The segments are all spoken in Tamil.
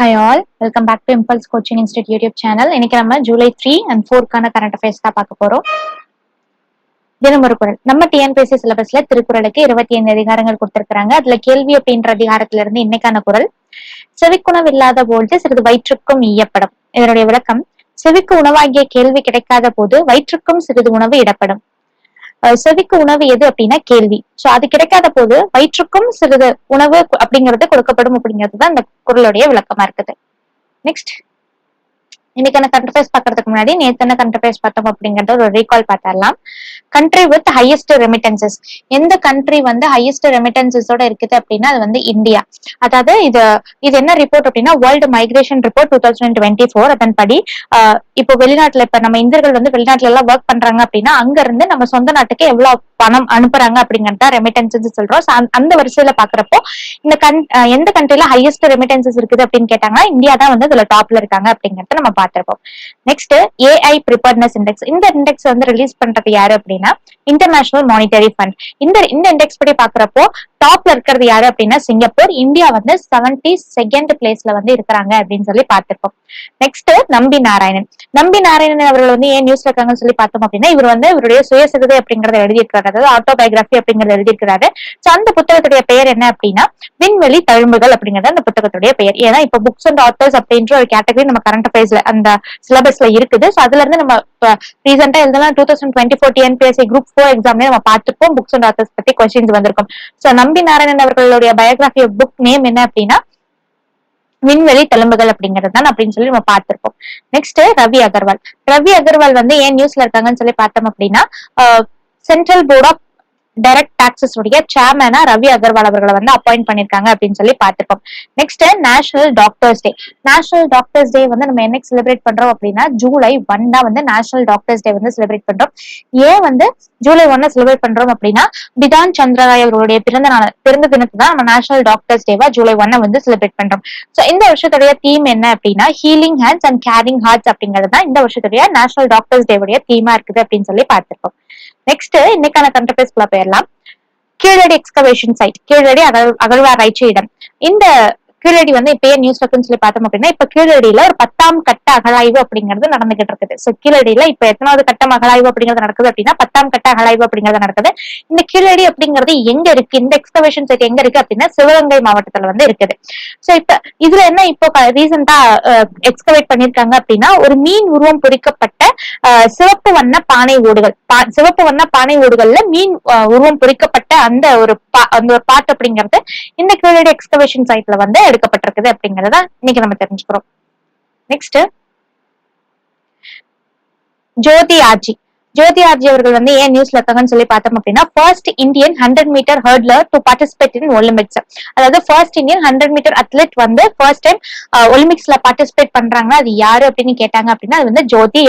Hi all welcome back to impulse coaching institute YouTube channel இன்னைக்கு நம்ம ஜூலை த்ரீ அண்ட் ஃபோர்க்கான கரண்ட் அஃபேர்ஸ் தான் பார்க்க போறோம். தினம் ஒரு குரல். நம்ம டிஎன்பிஎஸ்சி சிலபஸ்ல திருக்குறளுக்கு இருபத்தி ஐந்து அதிகாரங்கள் கொடுத்திருக்காங்க அதுல கேள்வி அப்படின்ற அதிகாரத்துல இருந்து இன்னைக்கான குரல். செவிக்குணவு இல்லாத போது சிறிது வயிற்றுக்கும் ஈயப்படும். இதனுடைய விளக்கம் செவிக்கு உணவாகிய கேள்வி கிடைக்காத போது வயிற்றுக்கும் சிறிது உணவு இடப்படும். செவிக்கு உணவு எது அப்படின்னா கேள்வி. சோ அது கிடைக்காத போது வயிற்றுக்கும் சிறிது உணவு அப்படிங்கிறது கொடுக்கப்படும் அப்படிங்கிறது தான் இந்த குரலுடைய விளக்கமா இருக்குது. நெக்ஸ்ட் இன்னைக்கான கரண்ட் அஃபேர்ஸ் பாக்குறதுக்கு முன்னாடி நேத்து என்ன கரண்ட் அஃபேர்ஸ் பார்த்தோம் அப்படிங்கறத ஒரு ரீகால் பார்த்தரலாம் கண்ட்ரி வித் ஹையஸ்ட் ரெமிட்டன்சஸ் எந்த கண்ட்ரி வந்து ஹையஸ்ட் ரெமிட்டன்சஸோட இருக்குது அப்படின்னா அது வந்து இந்தியா அதாவது இது இது என்ன ரிப்போர்ட் அப்படின்னா world migration report two thousand twenty four அதன்படி இப்போ வெளிநாட்டுல இப்ப நம்ம இந்தியர்கள் வந்து வெளிநாட்டுல எல்லாம் ஒர்க் பண்றாங்க அப்படின்னா அங்க இருந்து நம்ம சொந்த நாட்டுக்கு எவ்வளவு பணம் அனுப்புறாங்க அப்படிங்கறத ரெமிட்டன்சஸ் சொல்றோம். அந்த- வரிசையில பாக்குறப்போ இந்த கண் எந்த கண்ட்ரில ஹையஸ்ட் ரெமிட்டன்சஸ் இருக்குது அப்படின்னு கேட்டாங்கன்னா இந்தியா தான் வந்து இதுல டாப்ல இருக்காங்க அப்படிங்கறத நம்ம பார்த்திருப்போம். நெக்ஸ்ட் ஏஐ ப்ரிப்பேர்னஸ் இண்டெக்ஸ் இந்த இண்டெக்ஸ் வந்து ரிலீஸ் பண்றது யாரு அப்படின்னா இன்டர்நேஷனல் மானிட்டரி ஃபண்ட் இந்த இந்த இண்டெக்ஸ் படி பாக்குறப்போ டாப்ல இருக்கிறது யாரு அப்படின்னா சிங்கப்பூர். இந்தியா வந்து செவன்டி செகண்ட் பிளேஸ்ல வந்து இருக்கிறாங்க அப்படின்னு சொல்லி பார்த்திருப்போம். நெக்ஸ்ட் நம்பி நாராயணன். நம்பி நாராயணன் அவர்கள் வந்து ஏன் நியூஸ்ல இருக்காங்கன்னு சொல்லி பார்த்தோம் அப்படின்னா இவர் வந்து இவருடைய சுயசரிதை அப்படிங்கறத எழுதியிருக்கிறாரு. அதாவது ஆட்டோபயோகிராஃபி அப்படிங்கறத எழுதியிருக்கிறாரு. சோ அந்த புத்தகத்துடைய பெயர் என்ன அப்படின்னா விண்வெளி தழும்புகள் அப்படிங்கறது அந்த புத்தகத்துடைய பெயர். ஏன்னா இப்ப புக்ஸ் அண்ட் ஆத்தர்ஸ் அப்படின்ற ஒரு கேட்டகரி நம்ம கரண்ட் அஃபேர்ஸ்ல அந்த சிலபஸ்ல இருக்குது. சோ அதுல இருந்து நம்ம ரீசெண்டா எழுதலாம் two thousand twenty four TNPSC group four எக்ஸாம்ல நம்ம பார்த்துப்போம் புக்ஸ் அண்ட் ஆத்தர்ஸ் பத்தி கொஸ்டின்ஸ் வந்திருக்கும். சோ எம்பி நாராயணன் அவர்களுடைய பயோகிராஃபி புக் நேம் என்ன அப்படின்னா விண்வெளி தழும்புகள் அப்படிங்கிறது தான் அப்படின்னு சொல்லி நம்ம பார்த்திருப்போம். நெக்ஸ்ட் ரவி அகர்வால். ரவி அகர்வால் வந்து ஏன் நியூஸ்ல இருக்காங்கன்னு சொல்லி பார்த்தோம் அப்படின்னா central board of direct taxes உடைய சேர்மனா ரவி அகர்வால் அவர்களை வந்து அப்பாயிண்ட் பண்ணிருக்காங்க அப்படின்னு சொல்லி பார்த்திருப்போம் next national doctors day national doctors day வந்து நம்ம என்னைக்கு செலிப்ரேட் பண்றோம் அப்படின்னா ஜூலை ஒன் தான் வந்து நேஷனல் டாக்டர்ஸ் டே வந்து செலிப்ரேட் பண்றோம். ஏன் வந்து ஜூலை ஒன்ன செலிப்ரேட் பண்றோம் அப்படின்னா பிதான் சந்திரராய் அவர்களுடைய பிறந்த நாள் பிறந்த தினத்தை தான் நம்ம நேஷனல் டாக்டர்ஸ் டேவா ஜூலை ஒன்ன வந்து செலிப்ரேட் பண்றோம். சோ இந்த வருஷத்துடைய தீம் என்ன அப்படின்னா healing hands and caring hearts அப்படிங்கிறது தான் இந்த வருஷத்துடைய நேஷனல் டாக்டர்ஸ் டேவுடைய தீமா இருக்குது அப்படின்னு சொல்லி பார்த்திருப்போம் நெக்ஸ்ட் இன்னைக்கான கண்டபேஸ்குள்ள போயிடலாம் கீழடி எக்ஸ்கவேஷன் சைட் கீழடி அகழ் அகழ்வாராய்ச்சி இடம். இந்த கீழடி வந்து இப்ப நியூஸ் இருக்குன்னு சொல்லி பார்த்தோம் அப்படின்னா இப்ப கீழடியில ஒரு பத்தாம் கட்ட அகழாய்வு அப்படிங்கிறது நடந்துகிட்டு இருக்குது. சோ கீழடியில இப்ப எத்தனாவது கட்டம் அகழாய்வு அப்படிங்கிறது நடக்குது அப்படின்னா பத்தாம் கட்ட அகழாய்வு அப்படிங்கிறது நடக்குது. இந்த கீழடி அப்படிங்கிறது எங்க இருக்கு? இந்த எக்ஸ்கவேஷன் சைட் எங்க இருக்கு அப்படின்னா சிவகங்கை மாவட்டத்துல வந்து இருக்குது. சோ இப்ப இதுல என்ன இப்போ ரீசெண்டா எக்ஸ்கவேட் பண்ணிருக்காங்க அப்படின்னா ஒரு மீன் உருவம் பொறிக்கப்பட்ட சிவப்பு வண்ண பானை ஓடுகள். சிவப்பு வண்ண பானை ஓடுகள்ல மீன் உருவம் பொறிக்கப்பட்ட அந்த ஒரு பா- அந்த ஒரு பாட்டு அப்படிங்கிறது இந்த கீழடி எக்ஸ்கவேஷன் சைட்ல வந்து எடுக்கப்பட்டிருக்குது அப்படிங்கறத இன்னைக்கு நம்ம தெரிஞ்சுக்கிறோம். நெக்ஸ்ட் ஜோதி ஆர்ஜி ஜோதி ஆர்ஜி அவர்கள் வந்து ஏன் நியூஸ்ல இருக்காங்கன்னு சொல்லி பார்த்தோம் அப்படின்னா first Indian hundred metre hurdler to participate in Olympics அதாவது first Indian hundred metre athlete வந்து ஃபர்ஸ்ட் டைம் ஒலிம்பிக்ஸ்ல பார்ட்டிசிபேட் பண்றாங்கன்னா அது யாரு அப்படின்னு கேட்டாங்க அப்படின்னா அது வந்து ஜோதி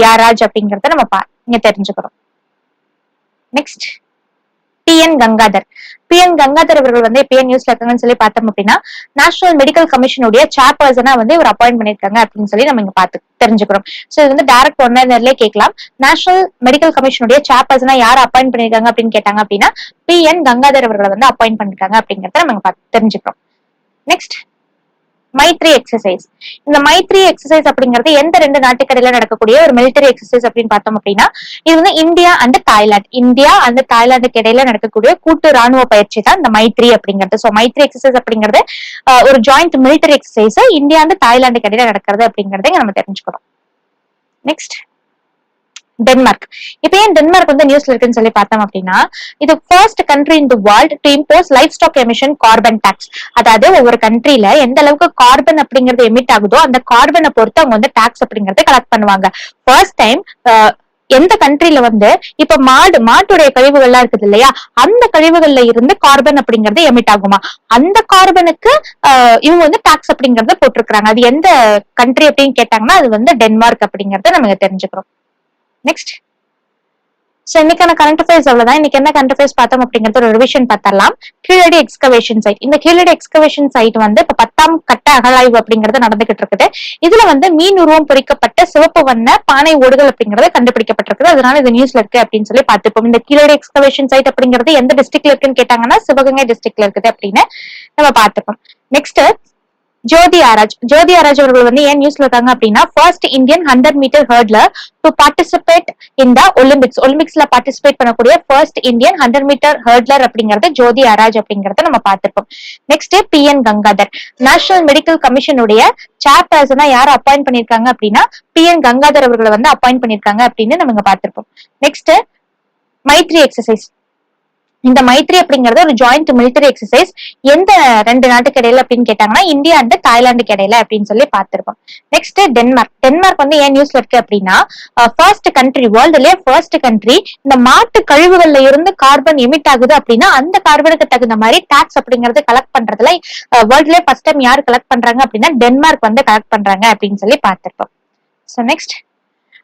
யாராஜ் அப்படிங்கறத நம்ம பா- தெரிஞ்சுக்கிறோம். Next B N Gangadhar. B N Gangadhar அவர்கள் வந்து பி என் நியூஸ்ல இருக்காங்கன்னு சொல்லி பார்த்தோம் அப்படின்னா நேஷனல் மெடிக்கல் கமிஷனுடைய சேர்பர்சனா வந்து ஒரு அப்பாயிண்ட் பண்ணிருக்காங்க அப்படின்னு சொல்லி நம்ம இங்க பார்த்து தெரிஞ்சுக்கிறோம். சோ இது வந்து டைரக்ட் ஒன்னே கேட்கலாம். நேஷனல் மெடிக்கல் கமிஷனுடைய சேர்பர்சனா யார் அப்பாயிண்ட் பண்ணிருக்காங்க அப்படின்னு கேட்டாங்க அப்படின்னா பி என் கங்காதர் அவர்களை வந்து அப்பாயிண்ட் பண்ணிருக்காங்க அப்படிங்கறத நம்ம பார்த்து தெரிஞ்சுக்கிறோம். நெக்ஸ்ட் மைத்ரி எக்ஸசைஸ் இந்த மைத்ரி எக்ஸசைஸ் அப்படிங்கிறது எந்த ரெண்டு நாட்டுக்கடையில நடக்கக்கூடிய ஒரு மிலிட்டரி எக்ஸசைஸ் அப்படின்னு பார்த்தோம் அப்படின்னா இது வந்து India and Thailand. India and தாய்லாந்துக்கு இடையில நடக்கக்கூடிய கூட்டு ராணுவ பயிற்சி தான் இந்த மைத்ரி அப்படிங்கிறது. சோ மைத்ரி எக்ஸசைஸ் அப்படிங்கிறது ஒரு joint military exercise India and தாய்லாந்துக்கு இடையில நடக்கிறது அப்படிங்கறத நம்ம தெரிஞ்சுக்கிறோம். நெக்ஸ்ட் டென்மார்க் இப்ப ஏன் டென்மார்க் வந்து நியூஸ்ல இருக்குன்னு சொல்லி பார்த்தோம் அப்படின்னா இது first country in the world to impose livestock emission carbon tax அதாவது ஒவ்வொரு கண்ட்ரில எந்த அளவுக்கு கார்பன் அப்படிங்கிறது எமிட் ஆகுதோ அந்த கார்பனை பொறுத்து அவங்க வந்து டாக்ஸ் அப்படிங்கறத கலெக்ட் பண்ணுவாங்க. ஃபர்ஸ்ட் டைம் எந்த கண்ட்ரில வந்து இப்ப மாடு மாட்டுடைய கழிவுகள்லாம் இருக்குது இல்லையா? அந்த கழிவுகள்ல இருந்து கார்பன் அப்படிங்கறது எமிட் ஆகுமா? அந்த கார்பனுக்கு இவங்க வந்து டாக்ஸ் அப்படிங்கறத போட்டிருக்கிறாங்க. அது எந்த கண்ட்ரி அப்படின்னு கேட்டாங்கன்னா அது வந்து டென்மார்க் அப்படிங்கறத நம்ம தெரிஞ்சுக்கிறோம். நெக்ஸ்ட் சோ இன்னைக்கான கரண்ட் அஃபேர்ஸ் அவ்வளவுதான். இன்னைக்கு என்ன கரண்ட் அஃபேர்ஸ் பார்த்தோம் அப்படிங்கறது ஒரு ரிவிஷன் பார்த்தரலாம் கீழடி எக்ஸ்கவேஷன் சைட் இந்த கீழடி எக்ஸ்கவேஷன் சைட் வந்து இப்ப பத்தாம் கட்ட அகழாய்வு அப்படிங்கறது நடந்துகிட்டு இருக்குது. இதுல வந்து மீன் உருவம் பொறிக்கப்பட்ட சிவப்பு வண்ண பானை ஓடுகள் அப்படிங்கறது கண்டுபிடிக்கப்பட்டிருக்குது. அதனால இது நியூஸ்ல இருக்கு அப்படின்னு சொல்லி பார்த்துப்போம். இந்த கீழடி எக்ஸ்கவேஷன் சைட் அப்படிங்கிறது எந்த டிஸ்ட்ரிக்ட்ல இருக்குன்னு கேட்டாங்கன்னா சிவகங்கை டிஸ்ட்ரிக்ட்ல இருக்குது அப்படின்னு நம்ம பார்த்துப்போம். நெக்ஸ்ட் ஜோதி ஆராஜ் ஜோதி ஆராஜ் அவர்கள் வந்து ஏன் நியூஸ்ல இருக்காங்க அப்படின்னா first Indian hundred metre hurdler to participate in the Olympics ஒலிம்பிக்ஸ்ல participate பண்ணக்கூடிய first Indian hundred metre hurdler அப்படிங்கறது ஜோதி ஆராஜ் அப்படிங்கறத நம்ம பார்த்திருப்போம். Next B N Gangadhar national medical கமிஷனுடைய சேர்பர்சனா யார் அப்பாயிண்ட் பண்ணிருக்காங்க அப்படின்னா பி என் கங்காதர் அவர்களை வந்து அப்பாயிண்ட் பண்ணிருக்காங்க அப்படின்னு நம்ம இங்க பார்த்திருப்போம். நெக்ஸ்ட் மைத்ரி எக்ஸசைஸ் இந்த மைத்ரி அப்படிங்கறது ஒரு ஜாயிண்ட் மிலிட்டரி எக்ஸசைஸ் எந்த ரெண்டு நாட்டுக்கு இடையில அப்படின்னு கேட்டாங்கன்னா இந்தியா அண்ட் தாய்லாந்துக்கு இடையில அப்படின்னு சொல்லி பார்த்திருப்போம் நெக்ஸ்ட் டென்மார்க் டென்மார்க் வந்து ஏன் நியூஸ்ல இருக்கு அப்படின்னா ஃபர்ஸ்ட் கண்ட்ரி வேர்ல்டுலயே ஃபர்ஸ்ட் கண்ட்ரி இந்த மாட்டு கழிவுகள்ல இருந்து கார்பன் எமிட் ஆகுது அப்படின்னா அந்த கார்பனுக்கு தகுந்த மாதிரி டாக்ஸ் அப்படிங்கறது கலெக்ட் பண்றதுல வேர்ல்ட்லயே ஃபர்ஸ்ட் டைம் யார் கலெக்ட் பண்றாங்க அப்படின்னா டென்மார்க் வந்து கலெக்ட் பண்றாங்க அப்படின்னு சொல்லி பார்த்திருப்போம் ஸோ நெக்ஸ்ட்